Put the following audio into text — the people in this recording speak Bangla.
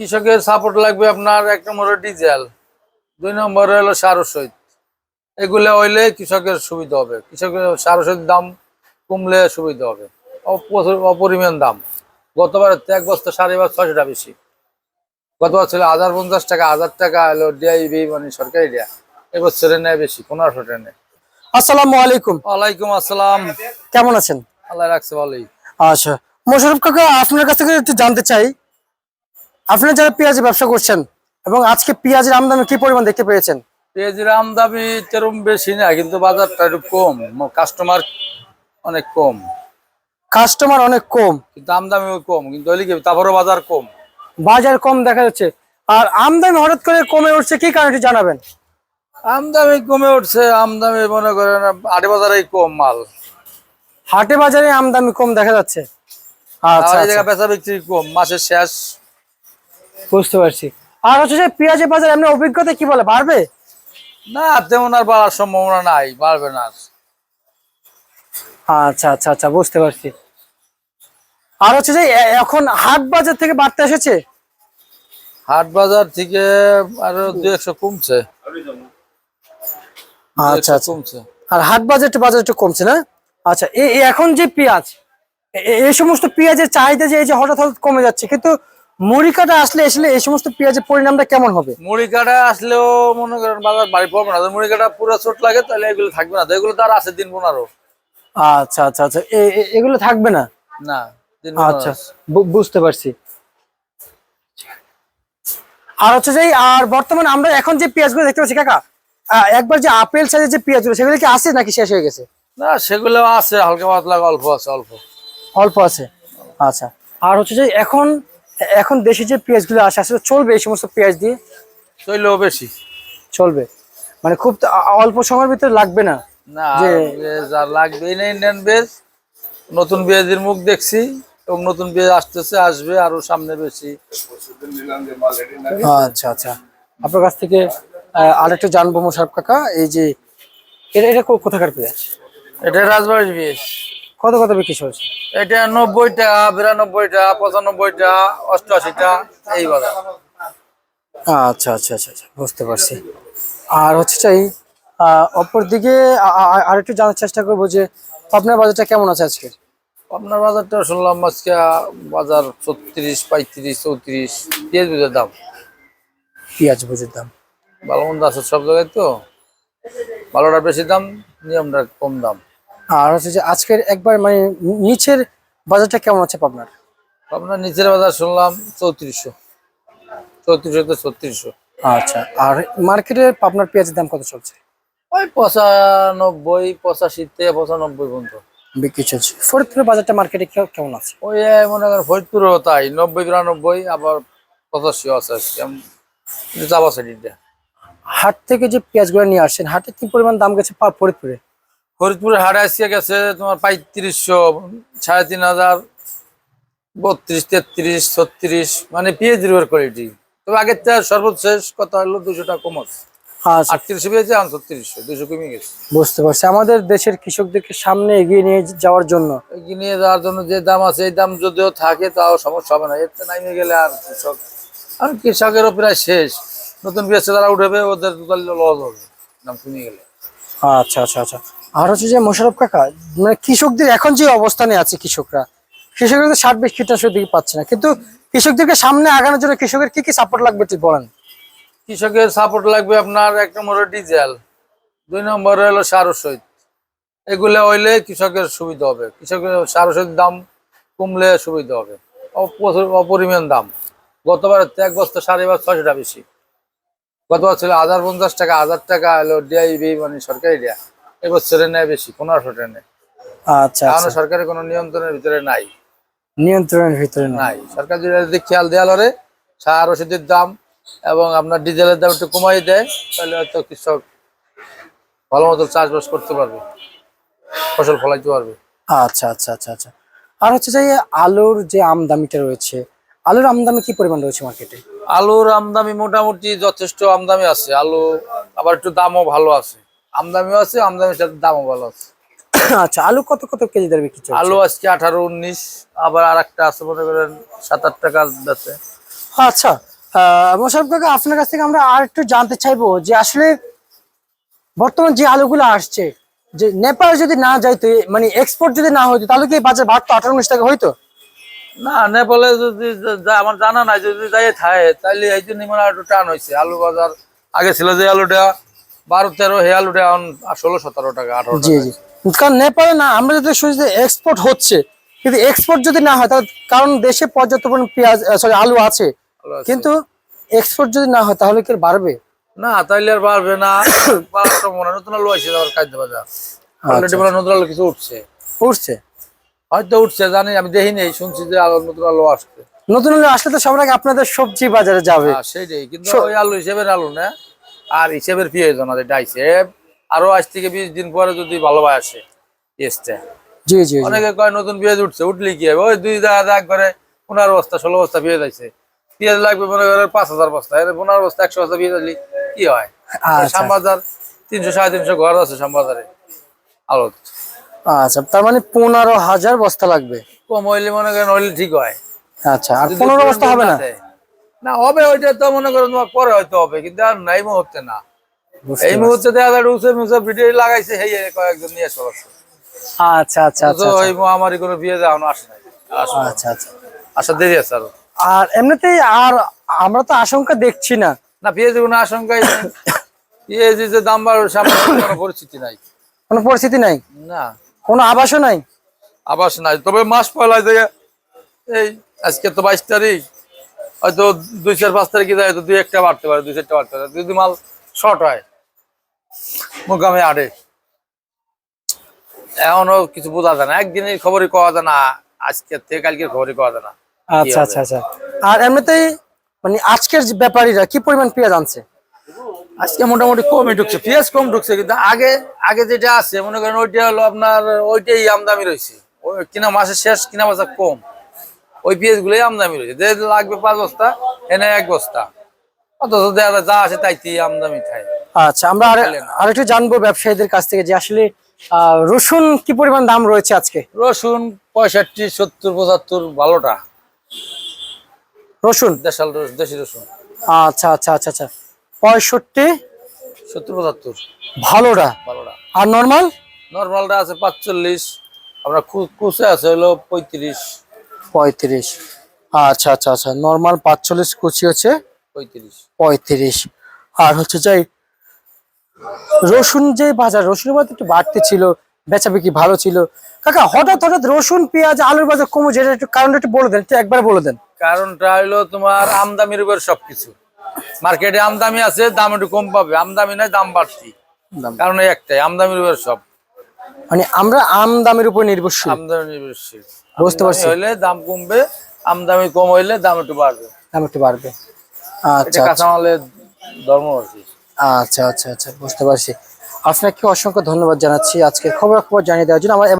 কৃষকের সাপোর্ট লাগবে আপনার এক নম্বর ডিজেল দুই নম্বরে হলো সার ওষুধ এগুলো হইলে কৃষকের সুবিধা হবে। কৃষকের সার ওষুধের দাম কমলে সুবিধা হবে। অপ- অপরিমাণ দাম। গতবার এক বস্তা সাড়ে এবার ছয়শো টাকা বেশি। গতবার ছিল হাজার পঞ্চাশ টাকা হাজার টাকা হলো ডিআইবি মানে সরকারি দেয়া। এবছরে নেয় বেশি পনেরোশো টাকা নেয়। আসসালামু আলাইকুম। ওয়ালাইকুম আসসালাম। কেমন আছেন? আল্লাহ রাখছে ভালোই। আচ্ছা। মোশারফ কাকা আপনার কাছ থেকে একটু জানতে চাই আপনি যারা পেঁয়াজের ব্যবসা করছেন এবং আজকে পেঁয়াজের আমদানি কি পরিমাণ দেখতে পেয়েছেন? পেঁয়াজের আমদামি তেরম বেশি না কিন্তু বাজারটা একটু কম। কাস্টমার অনেক কম। কাস্টমার অনেক কম। কিন্তু আমদামিও কম কিন্তু তারপরে বাজার কম। বাজার কম দেখা যাচ্ছে। আর আমদানি হঠাৎ করে কমে উঠছে কি কারণে জানাবেন? আমদামি কমে উঠছে আমদামি মনে করেন আটে বাজারেই কম মাল। হাটে বাজারে আমদানি কম দেখা যাচ্ছে। আচ্ছা আচ্ছা, জায়গায় বেচা বিক্রি কম মাসের শেষ বুঝতে পারছি। আর হচ্ছে যে পেঁয়াজের বাজার এমনি অভিজ্ঞতা কি বলে? বাড়বে? না তেমন আর বাড়ার সম্ভাবনা নাই বাড়বে না আচ্ছা আচ্ছা আচ্ছা বুঝতে পারছি। আর হচ্ছে যে এখন হাট বাজার থেকে বাড়তে এসেছে? হাট বাজার থেকে আরও দু একশো কমছে। আচ্ছা আচ্ছা। কমছে। আর হাট বাজারটা বাজার একটু কমছে না? আচ্ছা এখন যে পেঁয়াজ এই সমস্ত পেঁয়াজের চাহিদা যে এই যে হঠাৎ হঠাৎ কমে যাচ্ছে কিন্তু মুড়ি কাটা আসলে আসলে এই সমস্ত পেঁয়াজের পরিণামটা কেমন হবে? মুড়ি কাটা আসলেও মনে করেন বাজার বাড়ি পড়বে না। যদি মুড়ি কাটা পুরো চোট লাগে তাহলে এগুলো থাকবে না। তো এগুলো তার আছে দিন পনেরো। আচ্ছা আচ্ছা আচ্ছা। এগুলো থাকবে না? না আচ্ছা বুঝতে পারছি। আর হচ্ছে যে আর বর্তমানে আমরা এখন যে পেঁয়াজগুলো দেখতে পাচ্ছি কাকা একবার যে আপেল সাইজের যে পেঁয়াজগুলো সেগুলো কি আছে নাকি শেষ হয়ে গেছে? না সেগুলো আছে হালকা পাতলা অল্প আছে অল্প। অল্প আছে। আচ্ছা। আর হচ্ছে যে এখন এখন দেশে যে পেঁয়াজগুলো আসে আসলে চলবে এই সমস্ত পেঁয়াজ দিয়ে? চইলেও বেশি। চলবে। মানে খুব অল্প সময়ের ভিতরে লাগবে না? না যে- লাগবে না ইন্ডিয়ান বেজ নতুন পেঁয়াজের মুখ দেখছি এবং নতুন পেঁয়াজ আসতেছে আসবে আরও সামনে বেশি। আচ্ছা আচ্ছা। আপনার কাছ থেকে আরেকটু জানব মোশারফ কাকা এই যে এটা এটা কোথাকার পেঁয়াজ? এটা রাজবাড়ির পেঁয়াজ। কত কত বিক্রি হয়েছে এটা নব্বই টাকা বিরানব্বই টাকা পঁচানব্বই টাকা অষ্টআশি টাকা এই বাজার। আচ্ছা আচ্ছা আচ্ছা আচ্ছা বুঝতে পারছি। আর হচ্ছে চাই অপরদিকে আ- আ- আরেকটু জানার চেষ্টা করব যে আপনার বাজারটা কেমন আছে আজকে? আপনার বাজারটা শুনলাম আজকে বাজার ছত্রিশ পঁয়ত্রিশ চৌত্রিশ পেঁয়াজ বীজের দাম। পেঁয়াজ বুঝের দাম। ভালো মন্দ আছে সব জায়গায় তো? ভালোটা বেশি দাম নিয়মটা কম দাম। আর হচ্ছে যে আজকের একবার মানে নিচের বাজারটা কেমন আছে আপনার পাবনার নিচের বাজার শুনলাম চৌত্রিশশো। চৌত্রিশশো তো ছত্রিশশো। আচ্ছা আর মার্কেটে আপনার পেঁয়াজের দাম কত চলছে? ওই পঁচানব্বই পঁচাশি থেকে পঁচানব্বই পর্যন্ত। বিক্রি চলছে। ফরিদপুরের বাজারটা মার্কেটে কেমন আছে? ওই মনে করেন ফরিদপুরও তাই নব্বই বিরানব্বই আবার পঁচাশিও আছে চাপা সাইডিটা হাট থেকে যে পেঁয়াজগুলো নিয়ে আসছেন হাটে কি পরিমাণ দাম গেছে ফরিদপুরে? ফরিদপুরে হাটে আসছে গেছে তোমার পঁয়ত্রিশশো সাড়ে তিন হাজার বত্রিশ তেত্রিশ ছত্রিশ মানে পিএইচডির উপর কোয়ালিটি তবে আগের থেকে সর্বশেষ কথা হলো দুশো টাকা কম আছে। আচ্ছা। আটত্রিশশো পেয়েছে এখন ছত্রিশশো দুশো কমে গেছে। বুঝতে পারছি। আমাদের দেশের কৃষকদেরকে সামনে এগিয়ে নিয়ে যাওয়ার জন্য। এগিয়ে নিয়ে যাওয়ার জন্য যে দাম আছে এই দাম যদিও থাকে তাও সমস্যা হবে না। এর নামিয়ে গেলে আর কৃষক আর কৃষকেরও প্রায় শেষ। নতুন যারা উঠবে ওদের লস হবে। দাম কমে গেলে। আচ্ছা আচ্ছা আচ্ছা। আর হচ্ছে যে মোশারফ কাকা মানে কৃষকদের এখন যে অবস্থানে আছে কৃষকরা কৃষকরা তো সার বেশ কীটনাশক দিকে পাচ্ছে না। কিন্তু কৃষকদেরকে সামনে আগানোর জন্য কৃষকের কি কি সাপোর্ট লাগবে একটু বলেন? কৃষকের সাপোর্ট লাগবে আপনার এক নম্বরে ডিজেল দুই নম্বরে হলো সার ওষুধ। এগুলো হইলে কৃষকের সুবিধা হবে। কৃষকের সার ওষুধের দাম কমলে সুবিধা হবে। অপ- অপরিমাণ দাম। গতবার এক বস্তা সাড়ে এবার ছয়শো টাকা বেশি। গতবার ছিল হাজার পঞ্চাশ টাকা, হাজার টাকা হলো ডিআইবি মানে সরকারি দেয়া। এবছরে নেয় বেশি পনেরোশো টাকা নেয় আচ্ছা কারণ আচ্ছা। সরকারের কোনো নিয়ন্ত্রণের ভিতরে নাই। নিয়ন্ত্রণের ভিতরে নাই। সরকার যদি খেয়াল দেওয়া লড়ে সার ওষুধের দাম এবং আপনার ডিজেলের দাম একটু কমাই দেয় তাহলে হয়তো কৃষক ভালো মতো চাষবাস করতে পারবে ফসল ফলাইতে পারবে। আচ্ছা আচ্ছা আচ্ছা আচ্ছা। আর হচ্ছে যে আলুর যে আমদামিটা রয়েছে আলুর আমদামি কি পরিমাণ রয়েছে মার্কেটে আলুর আমদামি মোটামুটি যথেষ্ট আমদামি আছে। আলু আবার একটু দামও ভালো আছে। আমদামিও আছে আমদামির সাথে দামও ভালো আছে। আচ্ছা আলু কত কত কেজি দরে বিক্রি চলছে? আলু আজকে আঠারো উনিশ আবার আর একটা আছে মনে করেন সাত আট টাকা আছে। আচ্ছা মোশারফ কাকা আপনার কাছ থেকে আমরা আর একটু জানতে চাইব যে আসলে বর্তমান যে আলুগুলো আসছে যে নেপাল যদি না যাইতো মানে এক্সপোর্ট যদি না হইতো তাহলে কি বাজার বাড়তো আঠারো উনিশ টাকা হইতো? না নেপালে যদি আমার জানা নাই যদি যাই থাকে তাহলে এই জন্য মানে একটু টান হয়েছে আলু বাজার আগে ছিল যে আলুটা বারো তেরো হে আলুটা এখন ষোলো সতেরো টাকা আঠারো জি জি। কারণ নেপালে না আমরা যদি শুনি যে এক্সপোর্ট হচ্ছে কিন্তু এক্সপোর্ট যদি না হয় তাহলে কারণ দেশে পর্যাপ্ত পরিমাণ পেঁয়াজ সরি আলু আছে। কিন্তু এক্সপোর্ট যদি না হয় তাহলে কি বাড়বে? না তাইলে আর বাড়বে না। বাড়াটা মনে নতুন আলু আছে আবার খাদ্য বাজার। অলরেডি বলে নতুন আলু কিছু উঠছে। উঠছে? হয়তো উঠছে জানি আমি দেখিনি শুনছি যে আলু নতুন আলু আসছে। নতুন আলু আসলে তো সবার আগে আপনাদের সবজি বাজারে যাবে। হ্যাঁ, সেইটাই কিন্তু ওই আলু হিসেবে আলু না। আর হিসেবের পেঁয়াজ না যেটা আইছে আরও আজ থেকে বিশ দিন পরে যদি ভালোভাবে আসে জি জি। অনেকে কয় নতুন পেঁয়াজ উঠছে উঠলে কি? হবে ওই দুই দেখা দেখ করে পনেরো বস্তা ষোলো বস্তা পেঁয়াজ আছে পেঁয়াজ লাগবে মনে করে পাঁচ হাজার বস্তা পনেরো বস্তা একশো বস্তা পেঁয়াজ আনলে কি হয়? আচ্ছা। শ্যামবাজার তিনশো সাড়ে তিনশো ঘর আছে শ্যামবাজারে আলো আচ্ছা তার মানে পনেরো হাজার বস্তা লাগবে? কম হইলে মনে করেন হইলে ঠিক হয়। আচ্ছা আর পনেরো বস্তা হবে না। না হবে ওইটা তো মনে করেন তোমার পরে হয়তো হবে কিন্তু আর না এই মুহূর্তে না। এই মুহূর্তে দেখা যায় উঁচু মুছে ভিডিও লাগাইছে সেই কয়েকজন নিয়ে চলাচ্ছে আচ্ছা আচ্ছা আচ্ছা তো এই মহামারী কোনো বিয়ে এখনও আসে আসবে। আচ্ছা আচ্ছা। আসা দেরি আছে আরও। আর এমনিতেই আর আমরা তো আশঙ্কা দেখছি না। না পেঁয়াজ কোনো আশঙ্কাই নেই। পেঁয়াজ যে দাম বাড়ার সামনে কোনো পরিস্থিতি নাই। কোনো পরিস্থিতি নাই? না। কোনো আবাসও নাই? আবাস নাই। তবে মাস পয়লা থেকে এই আজকে তো বাইশ তারিখ। হয়তো দুই চার পাঁচ তারিখে যায় হয়তো দুই একটা বাড়তে পারে দুই চারটা বাড়তে পারে। যদি মাল শর্ট হয় মোকামে আড়ে এখনও কিছু বোঝা যায় না। একদিনের খবরই পাওয়া যায় না আজকে থেকে কালকের খবরই পাওয়া যায় না। আচ্ছা আচ্ছা আচ্ছা। আর এমনিতেই মানে আজকের যে ব্যাপারীরা কি পরিমাণ পেঁয়াজ আনছে? আজকে মোটামুটি কমই ঢুকছে পেঁয়াজ কম ঢুকছে কিন্তু আগে আগে যেটা আছে মনে করেন ওইটা হলো আপনার ওইটাই আমদামি রয়েছে। কিনা মাসের শেষ কিনা বাজার কম। ওই পেঁয়াজ গুলোই আমদামি রয়েছে। যে লাগবে পাঁচ বস্তা এনে এক বস্তা। অথচ দেখা যা আছে তাইতেই আমদামি খায় আচ্ছা আমরা আরেকটু জানব ব্যবসায়ীদের কাছ থেকে যে আসলে রসুন কি পরিমাণ দাম রয়েছে আজকে? রসুন পঁয়ষট্টি সত্তর পঁচাত্তর ভালোটা। রসুন? দেশাল দেশি রসুন। আচ্ছা আচ্ছা আচ্ছা আচ্ছা। পঁয়ষট্টি? সত্তর পঁচাত্তর। ভালোটা? ভালোটা। আর নর্মাল? নর্মালটা আছে পাঁচচল্লিশ আমরা কুচে আছে হলো পঁয়ত্রিশ। পঁয়ত্রিশ। আচ্ছা আচ্ছা আচ্ছা নর্মাল পাঁচচল্লিশ কুচি হচ্ছে পঁয়ত্রিশ। পঁয়ত্রিশ। আর হচ্ছে যাই রসুন যে বাজার রসুনের বাজার একটু বাড়তে ছিল বেচা বিক্রি ভালো ছিল। কাকা হঠাৎ হঠাৎ রসুন পেঁয়াজ আলুর বাজার কমে যেটা একটু কারণটা একটু বলে দেন একটু একবার বলে দেন। কারণটা হলো তোমার আমদামির উপর সবকিছু। মার্কেটে আমদামি আছে দাম একটু কম পাবে আমদামি নাই দাম বাড়তি। কারণ একটাই আমদামির উপর সব। মানে আমরা আম দামের উপর নির্ভরশীল। আমদামি নির্ভরশীল। বুঝতে পারছি। হলে হইলে দাম কমবে আমদামি কম হইলে দাম একটু বাড়বে। দাম একটু বাড়বে। এটা আচ্ছা কাঁচামালের ধর্ম আচ্ছা আচ্ছা আচ্ছা বুঝতে পারছি। আপনাকে অসংখ্য ধন্যবাদ জানাচ্ছি। আজকে খবর খবর জানিয়ে দেওয়ার জন্য আমার